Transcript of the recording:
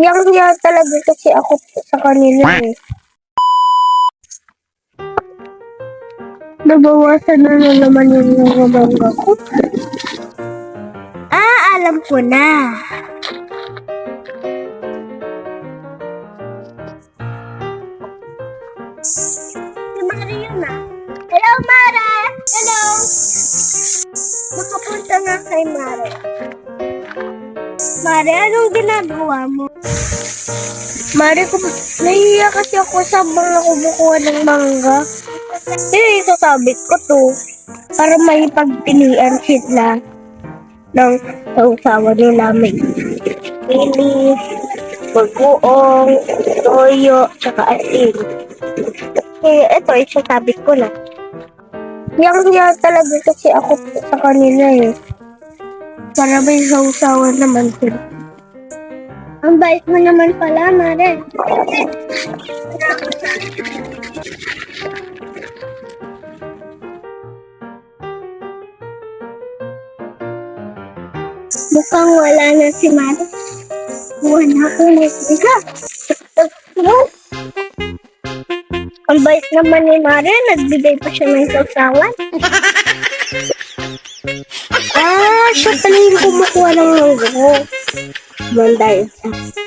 Yang hiya talaga kasi ako sa kanila eh. Nabawasan na na naman yung mga mangga ko. Ah, alam ko na. Si Mara yun ah. Hello, Mara! Hello! Makapunta nga kay Mara. Mare, anong ginagawa mo? Mare, kum nahihiya kasi ako sa mga kumukuha ng mangga. Eh, sasabit ko to. Para may pagpilian sila ng sausawa nila. May pili, bagoong, toyo, tsaka asin. Eh, ito, isasabit ko na. Yang hiya talaga kasi ako sa kanila eh. Para may sausawan naman sila. Ang bait mo naman pala, Mare. Mukhang wala na si Mare. Wala ko na siya. Ang bait naman ni Mare, nagbigay pa siya ng sausawan. Ah, siya pala yung kumukuha ng. Mandaya siya.